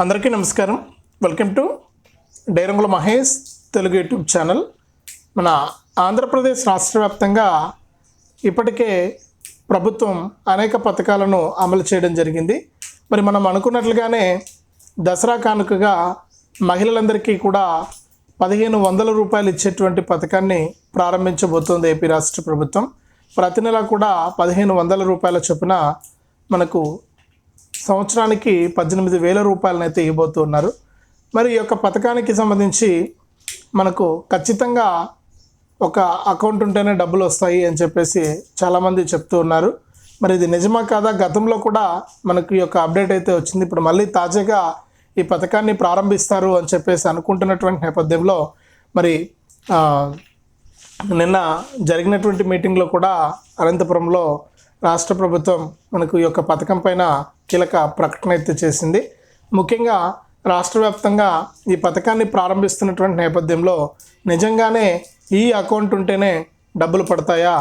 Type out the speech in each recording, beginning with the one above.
అందరికీ నమస్కారం. Welcome to డైరంగుల మహేష్ తెలుగు యూట్యూబ్ ఛానల్. మన ఆంధ్రప్రదేశ్ రాష్ట్ర వ్యాప్తంగా ఇప్పటికే ప్రభుత్వం అనేక పథకాలను అమలు చేయడం జరిగింది. మరి మనం అనుకున్నట్లుగానే దసరా కానుకగా మహిళలందరికీ కూడా పదిహేను వందల రూపాయలు ఇచ్చేటువంటి పథకాన్ని ప్రారంభించబోతోంది ఏపీ రాష్ట్ర ప్రభుత్వం. ప్రతి నెల కూడా పదిహేను వందల రూపాయల చొప్పున మనకు సంవత్సరానికి పద్దెనిమిది వేల రూపాయలనైతే ఇవ్వబోతున్నారు మరి ఈ యొక్క పథకానికి సంబంధించి మనకు ఖచ్చితంగా ఒక అకౌంట్ ఉంటేనే డబ్బులు వస్తాయి అని చెప్పేసి చాలామంది చెప్తూ ఉన్నారు. మరి ఇది నిజమా కాదా? గతంలో కూడా మనకు ఈ యొక్క అప్డేట్ అయితే వచ్చింది. ఇప్పుడు మళ్ళీ తాజాగా ఈ పథకాన్ని ప్రారంభిస్తారు అని చెప్పేసి అనుకుంటున్నటువంటి నేపథ్యంలో మరి నిన్న జరిగినటువంటి మీటింగ్లో కూడా అనంతపురంలో రాష్ట్ర ప్రభుత్వం మనకు ఈ యొక్క పథకం పైన కీలక ప్రకటన అయితే చేసింది. ముఖ్యంగా రాష్ట్ర వ్యాప్తంగా ఈ పథకాన్ని ప్రారంభిస్తున్నటువంటి నేపథ్యంలో నిజంగానే ఈ అకౌంట్ ఉంటేనే డబ్బులు పడతాయా?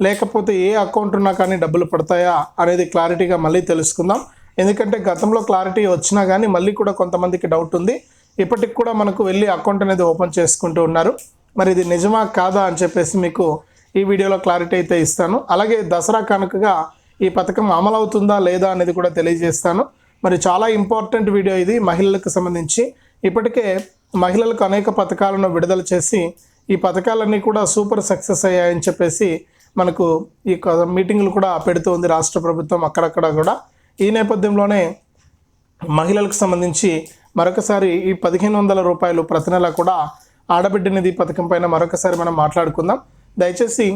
లేకపోతే ఏ అకౌంట్ ఉన్నా కానీ డబ్బులు పడతాయా? అనేది క్లారిటీగా మళ్ళీ తెలుసుకుందాం. ఎందుకంటే గతంలో క్లారిటీ వచ్చినా కానీ మళ్ళీ కూడా కొంతమందికి డౌట్ ఉంది. ఇప్పటికి కూడా మనకు వెళ్ళి అకౌంట్ అనేది ఓపెన్ చేసుకుంటూ ఉన్నారు. మరి ఇది నిజమా కాదా అని చెప్పేసి మీకు ఈ వీడియోలో క్లారిటీ అయితే ఇస్తాను. అలాగే దసరా కనుకగా ఈ పథకం అమలు అవుతుందా లేదా అనేది కూడా తెలియజేస్తాను. మరి చాలా ఇంపార్టెంట్ వీడియో ఇది మహిళలకు సంబంధించి. ఇప్పటికే మహిళలకు అనేక పథకాలను విడుదల చేసి ఈ పథకాలన్నీ కూడా సూపర్ సక్సెస్ అయ్యాయని చెప్పేసి మనకు ఈ మీటింగ్లు మీటింగులు కూడా పెడుతూ ఉంది రాష్ట్ర ప్రభుత్వం అక్కడక్కడ కూడా. ఈ నేపథ్యంలోనే మహిళలకు సంబంధించి మరొకసారి ఈ పదిహేను వందల రూపాయలు ప్రతి నెల కూడా ఆడబిడ్డ నిధి పథకం పైన మరొకసారి మనం మాట్లాడుకుందాం. దయచేసి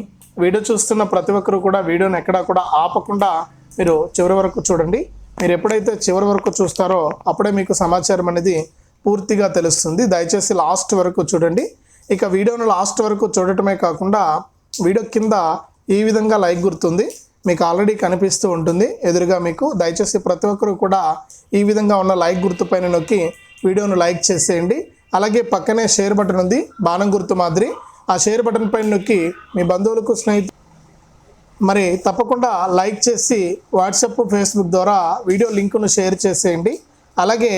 వీడియో చూస్తున్న ప్రతి ఒక్కరు కూడా వీడియోని ఎక్కడా కూడా ఆపకుండా మీరు చివరి వరకు చూడండి. మీరు ఎప్పుడైతే చివరి వరకు చూస్తారో అప్పుడే మీకు సమాచారం అనేది పూర్తిగా తెలుస్తుంది. దయచేసి లాస్ట్ వరకు చూడండి. ఇక వీడియోను లాస్ట్ వరకు చూడటమే కాకుండా వీడియో కింద ఈ విధంగా లైక్ గుర్తుంది. మీకు ఆల్రెడీ కనిపిస్తూ ఉంటుంది. ఎదురుగా మీకు దయచేసి ప్రతి ఒక్కరు కూడా ఈ విధంగా ఉన్న లైక్ గుర్తు పైన నొక్కి వీడియోను లైక్ చేసేయండి. అలాగే పక్కనే షేర్ బటన్ ఉంది. బాణం గుర్తు మాదిరి. ఆ షేర్ బటన్ పైన నొక్కి మీ బంధువులకు స్నేహితు మరి తప్పకుండా లైక్ చేసి వాట్సాప్ ఫేస్బుక్ ద్వారా వీడియో లింకును షేర్ చేసేయండి. అలాగే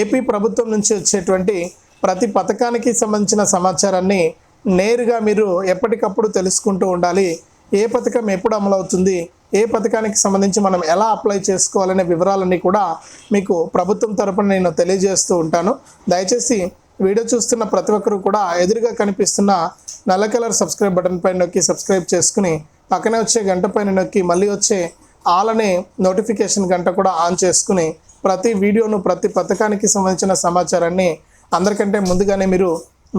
ఏపీ ప్రభుత్వం నుంచి వచ్చేటువంటి ప్రతి పథకానికి సంబంధించిన సమాచారాన్ని నేరుగా మీరు ఎప్పటికప్పుడు తెలుసుకుంటూ ఉండాలి. ఏ పథకం ఎప్పుడు అమలవుతుంది? ఏ పథకానికి సంబంధించి మనం ఎలా అప్లై చేసుకోవాలనే వివరాలన్నీ కూడా మీకు ప్రభుత్వం తరపున నేను తెలియజేస్తూ ఉంటాను. దయచేసి వీడియో చూస్తున్న ప్రతి ఒక్కరు కూడా ఎదురుగా కనిపిస్తున్న నల్ల కలర్ సబ్స్క్రైబ్ బటన్ పైన నొక్కి సబ్స్క్రైబ్ చేసుకుని పక్కనే వచ్చే గంట పైన నొక్కి మళ్ళీ వచ్చే ఆల్ అనే నోటిఫికేషన్ గంట కూడా ఆన్ చేసుకుని ప్రతి వీడియోను ప్రతి పథకానికి సంబంధించిన సమాచారాన్ని అందరికంటే ముందుగానే మీరు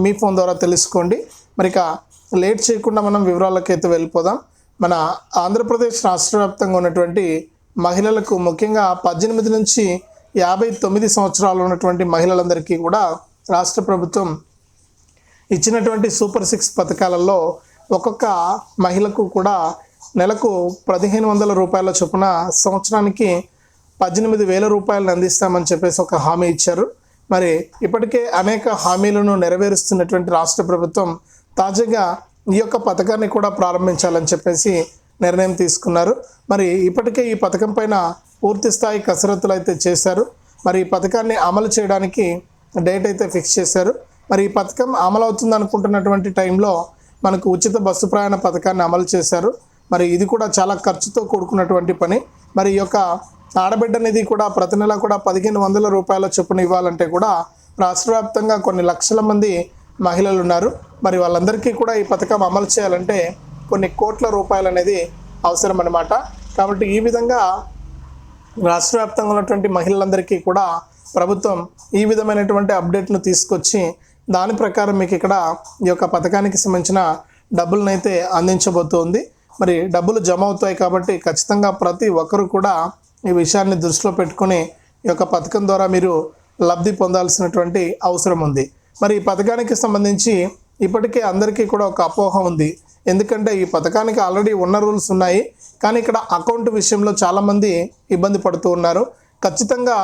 మీ ఫోన్ ద్వారా తెలుసుకోండి. మరి ఇక లేట్ చేయకుండా మనం వివరాలకైతే వెళ్ళిపోదాం. మన ఆంధ్రప్రదేశ్ రాష్ట్ర వ్యాప్తంగా ఉన్నటువంటి మహిళలకు ముఖ్యంగా పద్దెనిమిది నుంచి యాభై తొమ్మిది సంవత్సరాలు ఉన్నటువంటి మహిళలందరికీ కూడా రాష్ట్ర ప్రభుత్వం ఇచ్చినటువంటి సూపర్ సిక్స్ పథకాలలో ఒక్కొక్క మహిళకు కూడా నెలకు పదిహేను వందల రూపాయల చొప్పున సంవత్సరానికి పద్దెనిమిది వేల రూపాయలను అందిస్తామని చెప్పేసి ఒక హామీ ఇచ్చారు. మరి ఇప్పటికే అనేక హామీలను నెరవేరుస్తున్నటువంటి రాష్ట్ర ప్రభుత్వం తాజాగా ఈ యొక్క పథకాన్ని కూడా ప్రారంభించాలని చెప్పేసి నిర్ణయం తీసుకున్నారు. మరి ఇప్పటికే ఈ పథకం పైన పూర్తి స్థాయి కసరత్తులు అయితే చేశారు. మరి ఈ పథకాన్ని అమలు చేయడానికి డేట్ అయితే ఫిక్స్ చేశారు. మరి ఈ పథకం అమలు అవుతుంది అనుకుంటున్నటువంటి టైంలో మనకు ఉచిత బస్సు ప్రయాణ పథకాన్ని అమలు చేశారు. మరి ఇది కూడా చాలా ఖర్చుతో కూడుకున్నటువంటి పని. మరి ఈ యొక్క ఆడబిడ్డ నిధి కూడా ప్రతి నెల కూడా పదిహేను వందల రూపాయల చొప్పున ఇవ్వాలంటే కూడా రాష్ట్ర వ్యాప్తంగా కొన్ని లక్షల మంది మహిళలు ఉన్నారు. మరి వాళ్ళందరికీ కూడా ఈ పథకం అమలు చేయాలంటే కొన్ని కోట్ల రూపాయలు అనేది అవసరం అనమాట కాబట్టి ఈ విధంగా రాష్ట్ర వ్యాప్తంగా ఉన్నటువంటి మహిళలందరికీ కూడా ప్రభుత్వం ఈ విధమైనటువంటి అప్డేట్ను తీసుకొచ్చి దాని ప్రకారం మీకు ఇక్కడ ఈ యొక్క పథకానికి సంబంధించిన డబ్బులనైతే అందించబోతోంది. మరి డబ్బులు జమ అవుతాయి కాబట్టి ఖచ్చితంగా ప్రతి ఒక్కరు కూడా ఈ విషయాన్ని దృష్టిలో పెట్టుకొని ఈ యొక్క పథకం ద్వారా మీరు లబ్ధి పొందాల్సినటువంటి అవసరం ఉంది. మరి ఈ పథకానికి సంబంధించి ఇప్పటికే అందరికీ కూడా ఒక అపోహ ఉంది. ఎందుకంటే ఈ పథకానికి ఆల్రెడీ ఉన్న రూల్స్ ఉన్నాయి. కానీ ఇక్కడ అకౌంట్ విషయంలో చాలామంది ఇబ్బంది పడుతూ ఉన్నారు. ఖచ్చితంగా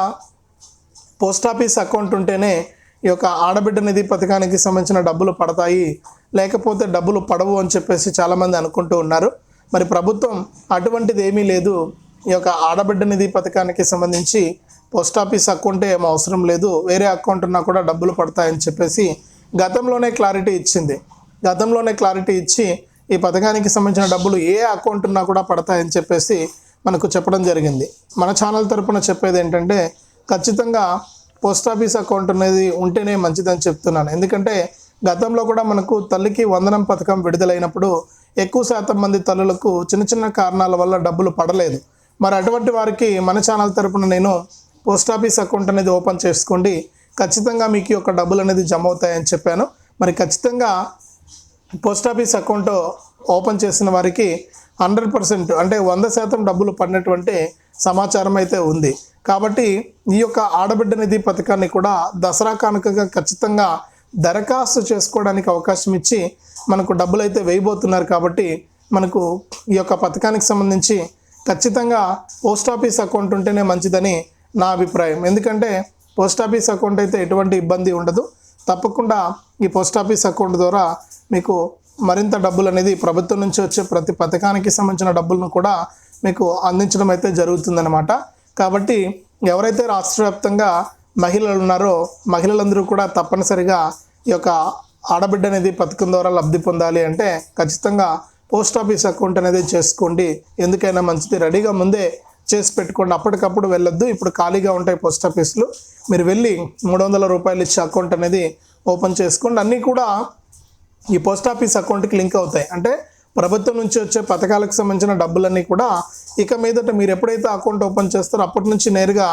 పోస్ట్ ఆఫీస్ అకౌంట్ ఉంటేనే ఈ యొక్క ఆడబిడ్డ నిధి పథకానికి సంబంధించిన డబ్బులు పడతాయి. లేకపోతే డబ్బులు పడవు అని చెప్పేసి చాలామంది అనుకుంటూ ఉన్నారు. మరి ప్రభుత్వం అటువంటిది ఏమీ లేదు. ఈ యొక్క ఆడబిడ్డ నిధి పథకానికి సంబంధించి పోస్ట్ ఆఫీస్ అకౌంటే ఏం అవసరం లేదు. వేరే అకౌంట్ ఉన్నా కూడా డబ్బులు పడతాయని చెప్పేసి గతంలోనే క్లారిటీ ఇచ్చింది. గతంలోనే క్లారిటీ ఇచ్చి ఈ పథకానికి సంబంధించిన డబ్బులు ఏ అకౌంట్ ఉన్నా కూడా పడతాయని చెప్పేసి మనకు చెప్పడం జరిగింది. మన ఛానల్ తరపున చెప్పేది ఏంటంటే ఖచ్చితంగా పోస్ట్ ఆఫీస్ అకౌంట్ అనేది ఉంటేనే మంచిదని చెప్తున్నాను. ఎందుకంటే గతంలో కూడా మనకు తల్లికి వందనం పథకం విడుదలైనప్పుడు ఎక్కువ శాతం మంది తల్లులకు చిన్న చిన్న కారణాల వల్ల డబ్బులు పడలేదు. మరి అటువంటి వారికి మన ఛానల్ తరపున నేను పోస్ట్ ఆఫీస్ అకౌంట్ అనేది ఓపెన్ చేసుకోండి. ఖచ్చితంగా మీకు ఒక యొక్క డబ్బులు అనేది జమ అవుతాయని చెప్పాను. మరి ఖచ్చితంగా పోస్ట్ ఆఫీస్ అకౌంట్ ఓపెన్ చేసిన వారికి హండ్రెడ్ పర్సెంట్ అంటే వంద శాతం డబ్బులు పడినటువంటి సమాచారం అయితే ఉంది. కాబట్టి ఈ యొక్క ఆడబిడ్డ నిధి పథకాన్ని కూడా దసరా కానుకగా ఖచ్చితంగా దరఖాస్తు చేసుకోవడానికి అవకాశం ఇచ్చి మనకు డబ్బులు అయితే వేయబోతున్నారు కాబట్టి మనకు ఈ యొక్క పథకానికి సంబంధించి ఖచ్చితంగా పోస్ట్ ఆఫీస్ అకౌంట్ ఉంటేనే మంచిదని నా అభిప్రాయం. ఎందుకంటే పోస్ట్ ఆఫీస్ అకౌంట్ అయితే ఎటువంటి ఇబ్బంది ఉండదు. తప్పకుండా ఈ పోస్ట్ ఆఫీస్ అకౌంట్ ద్వారా మీకు మరింత డబ్బులు అనేది ప్రభుత్వం నుంచి వచ్చే ప్రతి పథకానికి సంబంధించిన డబ్బులను కూడా మీకు అందించడం అయితే జరుగుతుందన్నమాట. కాబట్టి ఎవరైతే రాష్ట్రవ్యాప్తంగా మహిళలు ఉన్నారో మహిళలందరూ కూడా తప్పనిసరిగా ఈ యొక్క ఆడబిడ్డ అనేది పథకం ద్వారా లబ్ధి పొందాలి అంటే ఖచ్చితంగా పోస్ట్ ఆఫీస్ అకౌంట్ అనేది చేసుకోండి. ఎందుకైనా మంచిది. రెడీగా ముందే చేసి పెట్టుకోండి. అప్పటికప్పుడు వెళ్ళొద్దు. ఇప్పుడు ఖాళీగా ఉంటాయి పోస్ట్ ఆఫీసులు. మీరు వెళ్ళి మూడు వందల రూపాయలు ఇచ్చే అకౌంట్ అనేది ఓపెన్ చేసుకోండి. అన్నీ కూడా ఈ పోస్ట్ ఆఫీస్ అకౌంట్కి లింక్ అవుతాయి. అంటే ప్రభుత్వం నుంచి వచ్చే పథకాలకు సంబంధించిన డబ్బులన్నీ కూడా ఇక మీదట మీరు ఎప్పుడైతే అకౌంట్ ఓపెన్ చేస్తారో అప్పటి నుంచి నేరుగా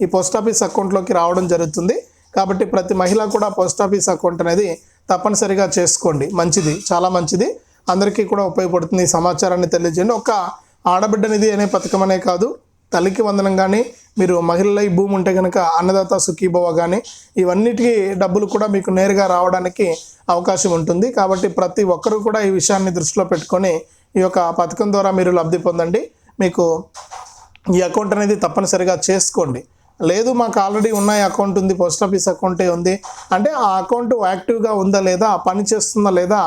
ఈ పోస్ట్ ఆఫీస్ అకౌంట్లోకి రావడం జరుగుతుంది. కాబట్టి ప్రతి మహిళ కూడా పోస్ట్ ఆఫీస్ అకౌంట్ అనేది తప్పనిసరిగా చేసుకోండి. మంచిది. చాలా మంచిది. అందరికీ కూడా ఉపయోగపడుతుంది ఈ సమాచారాన్ని తెలియజేయండి. ఒక ఆడబిడ్డ నిధి అనే పథకం అనే కాదు. తల్లికి వందనం కానీ మీరు మహిళల ఈ భూమి ఉంటే కనుక అన్నదాత సుఖీభవ కానీ ఇవన్నిటికీ డబ్బులు కూడా మీకు నేరుగా రావడానికి అవకాశం ఉంటుంది. కాబట్టి ప్రతి ఒక్కరూ కూడా ఈ విషయాన్ని దృష్టిలో పెట్టుకొని ఈ యొక్క పథకం ద్వారా మీరు లబ్ధి పొందండి. మీకు ఈ అకౌంట్ అనేది తప్పనిసరిగా చేసుకోండి. లేదు మాకు ఆల్రెడీ ఉన్న అకౌంట్ ఉంది పోస్ట్ ఆఫీస్ అకౌంటే ఉంది. అంటే ఆ అకౌంట్ యాక్టివ్గా ఉందా లేదా పని చేస్తుందా లేదా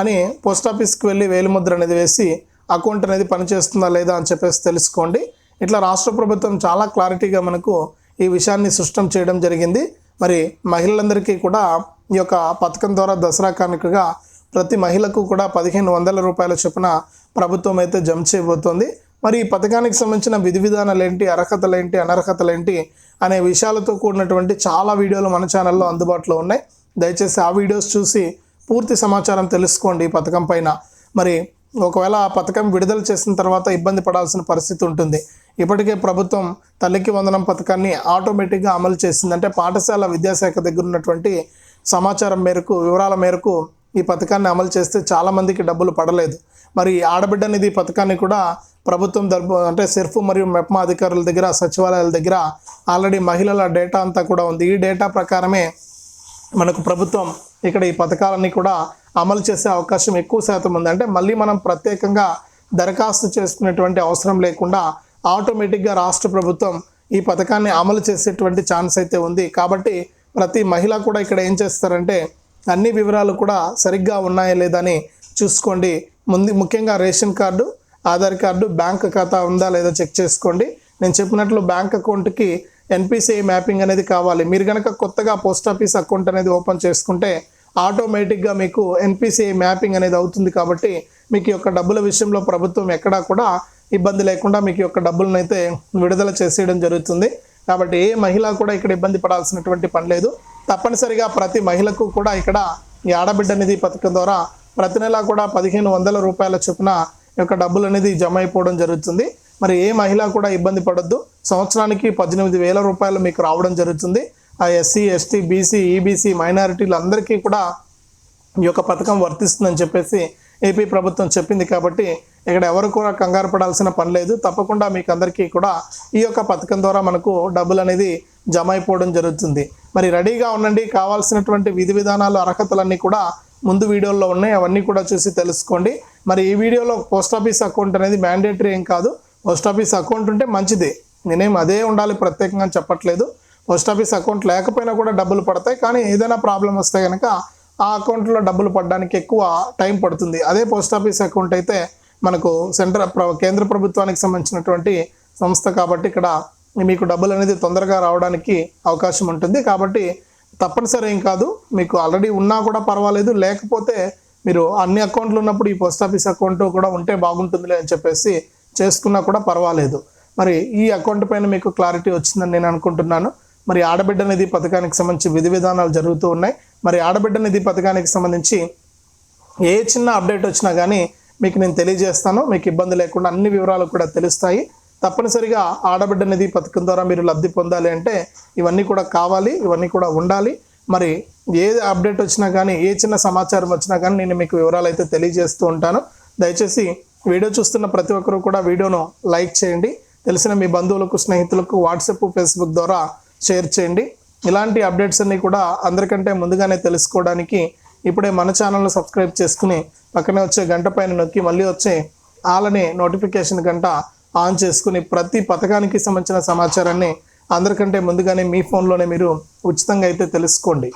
అని పోస్ట్ ఆఫీస్కి వెళ్ళి వేలిముద్ర అనేది వేసి అకౌంట్ అనేది పనిచేస్తుందా లేదా అని చెప్పేసి తెలుసుకోండి. ఇట్లా రాష్ట్ర ప్రభుత్వం చాలా క్లారిటీగా మనకు ఈ విషయాన్ని సృష్టం చేయడం జరిగింది. మరి మహిళలందరికీ కూడా ఈ యొక్క పథకం ద్వారా దసరా కానుకగా ప్రతి మహిళకు కూడా పదిహేను వందల రూపాయల చొప్పున ప్రభుత్వం అయితే జమ చేయబోతోంది. మరి ఈ పథకానికి సంబంధించిన విధి విధానాలు ఏంటి అర్హతలు ఏంటి అనర్హతలు ఏంటి అనే విషయాలతో కూడినటువంటి చాలా వీడియోలు మన ఛానల్లో అందుబాటులో ఉన్నాయి. దయచేసి ఆ వీడియోస్ చూసి పూర్తి సమాచారం తెలుసుకోండి ఈ పథకం పైన. మరి ఒకవేళ ఆ పథకం విడుదల చేసిన తర్వాత ఇబ్బంది పడాల్సిన పరిస్థితి ఉంటుంది. ఇప్పటికే ప్రభుత్వం తల్లికి వందనం పథకాన్ని ఆటోమేటిక్గా అమలు చేసింది. అంటే పాఠశాల విద్యాశాఖ దగ్గర ఉన్నటువంటి సమాచారం మేరకు వివరాల మేరకు ఈ పథకాన్ని అమలు చేస్తే చాలామందికి డబ్బులు పడలేదు. మరి ఆడబిడ్డ నిధి పథకాన్ని కూడా ప్రభుత్వం దర్భ అంటే సెర్ఫ్ మరియు మెప్మా అధికారుల దగ్గర సచివాలయాల దగ్గర ఆల్రెడీ మహిళల డేటా అంతా కూడా ఉంది. ఈ డేటా ప్రకారమే మనకు ప్రభుత్వం ఇక్కడ ఈ పథకాలన్నీ కూడా అమలు చేసే అవకాశం ఎక్కువ శాతం ఉంది. అంటే మళ్ళీ మనం ప్రత్యేకంగా దరఖాస్తు చేసుకునేటువంటి అవసరం లేకుండా ఆటోమేటిక్గా రాష్ట్ర ప్రభుత్వం ఈ పథకాన్ని అమలు చేసేటువంటి ఛాన్స్ అయితే ఉంది. కాబట్టి ప్రతి మహిళ కూడా ఇక్కడ ఏం చేస్తారంటే అన్ని వివరాలు కూడా సరిగ్గా ఉన్నాయా లేదా అని చూసుకోండి. ముందు ముఖ్యంగా ration card Aadhaar card bank ఖాతా ఉందా లేదా చెక్ చేసుకోండి. నేను చెప్పినట్లు బ్యాంక్ అకౌంట్కి ఎన్పిసిఐ మ్యాపింగ్ అనేది కావాలి. మీరు కనుక కొత్తగా పోస్ట్ ఆఫీస్ అకౌంట్ అనేది ఓపెన్ చేసుకుంటే ఆటోమేటిక్గా మీకు ఎన్పిసిఐ మ్యాపింగ్ అనేది అవుతుంది కాబట్టి మీకు యొక్క డబ్బుల విషయంలో ప్రభుత్వం ఎక్కడా కూడా ఇబ్బంది లేకుండా మీకు యొక్క డబ్బులను అయితే విడుదల చేసేయడం జరుగుతుంది. కాబట్టి ఏ మహిళ కూడా ఇక్కడ ఇబ్బంది పడాల్సినటువంటి పని లేదు. తప్పనిసరిగా ప్రతి మహిళకు కూడా ఇక్కడ ఈ ఆడబిడ్డ నిధి పథకం ద్వారా ప్రతి నెల కూడా పదిహేను వందల రూపాయల చొప్పున యొక్క డబ్బులు అనేది జమ అయిపోవడం జరుగుతుంది. మరి ఏ మహిళ కూడా ఇబ్బంది పడద్దు. సంవత్సరానికి పద్దెనిమిది వేల రూపాయలు మీకు రావడం జరుగుతుంది. ఆ ఎస్సీ ఎస్టీ బీసీ ఈబీసీ మైనారిటీలు అందరికీ కూడా ఈ యొక్క పథకం వర్తిస్తుందని చెప్పేసి ఏపీ ప్రభుత్వం చెప్పింది కాబట్టి ఇక్కడ ఎవరు కూడా కంగారు పడాల్సిన పని లేదు. తప్పకుండా మీకు అందరికీ కూడా ఈ యొక్క పథకం ద్వారా మనకు డబ్బులు అనేది జమ అయిపోవడం జరుగుతుంది. మరి రెడీగా ఉండండి. కావాల్సినటువంటి విధి విధానాలు అర్హతలన్నీ కూడా ముందు వీడియోల్లో ఉన్నాయి. అవన్నీ కూడా చూసి తెలుసుకోండి. మరి ఈ వీడియోలో పోస్ట్ ఆఫీస్ అకౌంట్ అనేది మ్యాండేటరీ ఏం కాదు. పోస్ట్ ఆఫీస్ అకౌంట్ ఉంటే మంచిది. నేనేం అదే ఉండాలి ప్రత్యేకంగా చెప్పట్లేదు. పోస్ట్ ఆఫీస్ అకౌంట్ లేకపోయినా కూడా డబ్బులు పడతాయి. కానీ ఏదైనా ప్రాబ్లం వస్తే కనుక ఆ అకౌంట్లో డబ్బులు పడడానికి ఎక్కువ టైం పడుతుంది. అదే పోస్ట్ ఆఫీస్ అకౌంట్ అయితే మనకు సెంట్రల్ ప్ర- కేంద్ర ప్రభుత్వానికి సంబంధించినటువంటి సంస్థ కాబట్టి ఇక్కడ మీకు డబ్బులు అనేది తొందరగా రావడానికి అవకాశం ఉంటుంది. కాబట్టి తప్పనిసరి ఏం కాదు. మీకు ఆల్రెడీ ఉన్నా కూడా పర్వాలేదు. లేకపోతే మీరు అన్ని అకౌంట్లు ఉన్నప్పుడు ఈ పోస్ట్ ఆఫీస్ అకౌంట్ కూడా ఉంటే బాగుంటుందిలే అని చెప్పేసి చేసుకున్నా కూడా పర్వాలేదు. మరి ఈ అకౌంట్ పైన మీకు క్లారిటీ వచ్చిందని నేను అనుకుంటున్నాను. మరి ఆడబిడ్డ నిధి పథకానికి సంబంధించి విధి విధానాలు జరుగుతూ ఉన్నాయి. మరి ఆడబిడ్డ నిధి పథకానికి సంబంధించి ఏ చిన్న అప్డేట్ వచ్చినా కానీ మీకు నేను తెలియజేస్తాను. మీకు ఇబ్బంది లేకుండా అన్ని వివరాలు కూడా తెలుస్తాయి. తప్పనిసరిగా ఆడబిడ్డ నిధి పథకం ద్వారా మీరు లబ్ధి పొందాలి అంటే ఇవన్నీ కూడా కావాలి ఇవన్నీ కూడా ఉండాలి. మరి ఏ అప్డేట్ వచ్చినా కానీ ఏ చిన్న సమాచారం వచ్చినా కానీ నేను మీకు వివరాలు అయితే తెలియజేస్తూ ఉంటాను. దయచేసి వీడియో చూస్తున్న ప్రతి ఒక్కరూ కూడా వీడియోను లైక్ చేయండి. తెలిసిన మీ బంధువులకు స్నేహితులకు వాట్సాప్ ఫేస్బుక్ ద్వారా షేర్ చేయండి. ఇలాంటి అప్డేట్స్ అన్నీ కూడా అందరికంటే ముందుగానే తెలుసుకోవడానికి ఇప్పుడే మన ఛానల్ను సబ్స్క్రైబ్ చేసుకుని పక్కనే వచ్చే గంట పైన నొక్కి మళ్ళీ వచ్చే ఆలనే నోటిఫికేషన్ గంట ఆన్ చేసుకుని ప్రతి పథకానికి సంబంధించిన సమాచారాన్ని అందరికంటే ముందుగానే మీ ఫోన్లోనే మీరు ఉచితంగా అయితే తెలుసుకోండి.